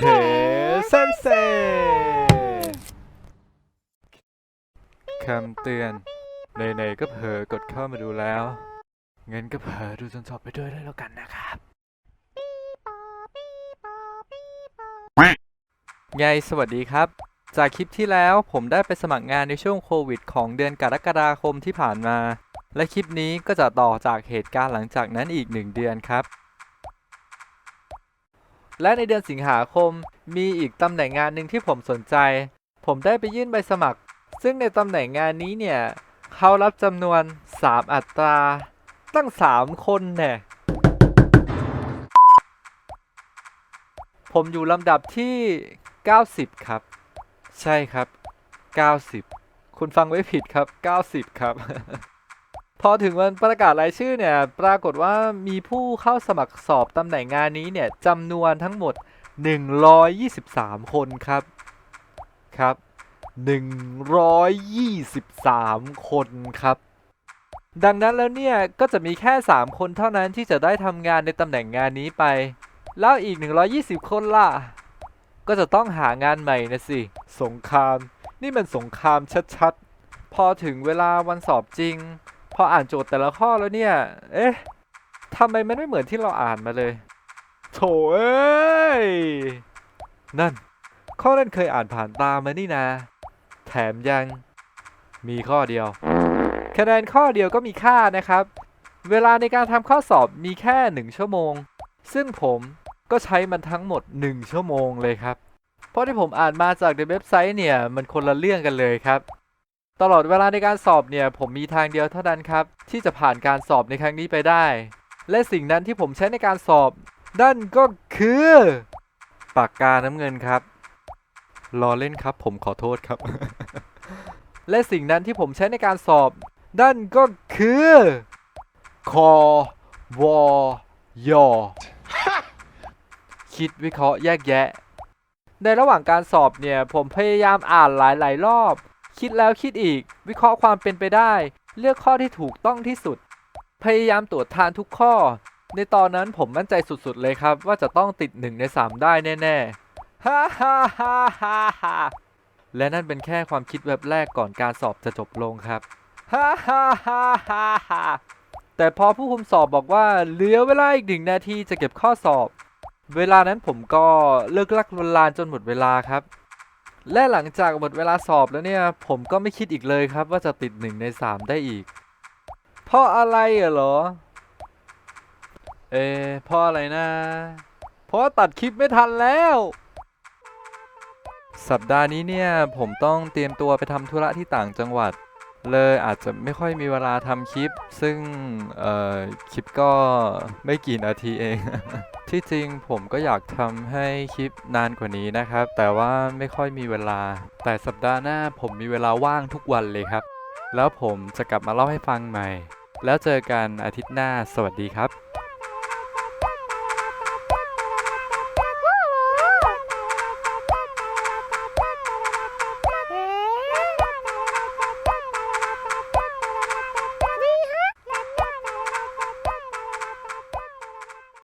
เคเซนเซคำเตือนไหนๆก็เผลอกดเข้ามาดูแล้วเงั้นก็เผลอดูจนจบไปด้วยแล้วกันนะครับไงสวัสดีครับ จากคลิปที่แล้วผมได้ไปสมัครงานในช่วงโควิด ของเดือนกรกฎาคมที่ผ่านมา และคลิปนี้ก็จะต่อจากเหตุการณ์หลังจากนั้นอีกหนึ่งเดือนครับ และในเดือนสิงหาคม มีอีกตำแหน่งงานหนึ่งที่ผมสนใจ ผมได้ไปยื่นใบสมัคร ซึ่งในตำแหน่งงานนี้เนี่ยเขารับจำนวน 3 อัตรา ตั้ง 3 คนแน่ผมอยู่ลำดับที่ 90 ครับ ใช่ครับ 90 คุณฟังไว้ผิดครับ 90 ครับ พอถึงวันประกาศรายชื่อเนี่ย ปรากฏว่ามีผู้เข้าสมัครสอบตำแหน่งงานนี้เนี่ยจำนวนทั้งหมด 123 คนครับ ครับ 123 คนครับ ดังนั้นแล้วเนี่ย ก็จะมีแค่ 3 คนเท่านั้นที่จะได้ทำงานในตำแหน่งงานนี้ไป แล้วอีก 120 คนล่ะ ก็จะต้องหางานใหม่นะสิ สงคราม นี่มันสงครามชัดๆ พอถึงเวลาวันสอบจริง ออ่านโจทย์แต่ละข้อแล้วเนี่ย เอ๊ะทำไมมันไม่เหมือนที่เราอ่านมาเลยโถเอ้ย นั่น ข้อนั้นเคยอ่านผ่านตามานี่นะ แถมยัง มีข้อเดียว คะแนนข้อเดียวก็มีค่านะครับ เวลาในการทำข้อสอบมีแค่ 1 ชั่วโมง ซึ่งผมก็ใช้มันทั้งหมด 1 ชั่วโมงเลยครับ เพราะที่ผมอ่านมาจากในเว็บไซต์เนี่ย มันคนละเรื่องกันเลยครับ ตลอดเวลาในการสอบเนี่ยผมมีทางเดียวเท่านั้นครับ ที่จะผ่านการสอบในครั้งนี้ไปได้ และสิ่งนั้นที่ผมใช้ในการสอบนั่นก็คือ ปากกาน้ำเงินครับรอเล่นครับ ผมขอโทษครับ และสิ่งนั้นที่ผมใช้ในการสอบนั่นก็คือคอวอยอคิดวิเคราะห์แยกแยะ ในระหว่างการสอบเนี่ย ผมพยายามอ่านหลาย ๆ รอบ คิดแล้วคิดอีก วิเคราะห์ความเป็นไปได้ เลือกข้อที่ถูกต้องที่สุด พยายามตรวจทานทุกข้อ ในตอนนั้นผมมั่นใจสุดๆเลยครับ ว่าจะต้องติด1ใน3ได้แน่ๆฮ่าฮ่าฮ่าฮ่าฮ่าและนั่นเป็นแค่ความคิดแวบแรกก่อนการสอบจะจบลงครับฮ่าฮ่าฮ่าฮ่าฮ่าแต่พอผู้คุมสอบบอกว่าเหลือเวลาอีกหนึ่งนาทีจะเก็บข้อสอบ เวลานั้นผมก็เลิกลักลวนลานจนหมดเวลาครับ และหลังจากหมดเวลาสอบแล้วเนี่ย ผมก็ไม่คิดอีกเลยครับว่าจะติดหนึ่งในสามได้อีก เพราะอะไรเหรอ เอะเพราะอะไรนะ เพราะตัดคลิปไม่ทันแล้ว สัปดาห์นี้เนี่ยผมต้องเตรียมตัวไปทำธุระที่ต่างจังหวัด เลยอาจจะไม่ค่อยมีเวลาทำคลิป ซึ่งเออคลิปก็ไม่กี่นาทีเอง ที่จริงผมก็อยากทำให้คลิปนานกว่านี้นะครับ แต่ว่าไม่ค่อยมีเวลา แต่สัปดาห์หน้าผมมีเวลาว่างทุกวันเลยครับ แล้วผมจะกลับมาเล่าให้ฟังใหม่ แล้วเจอกันอาทิตย์หน้า สวัสดีครับ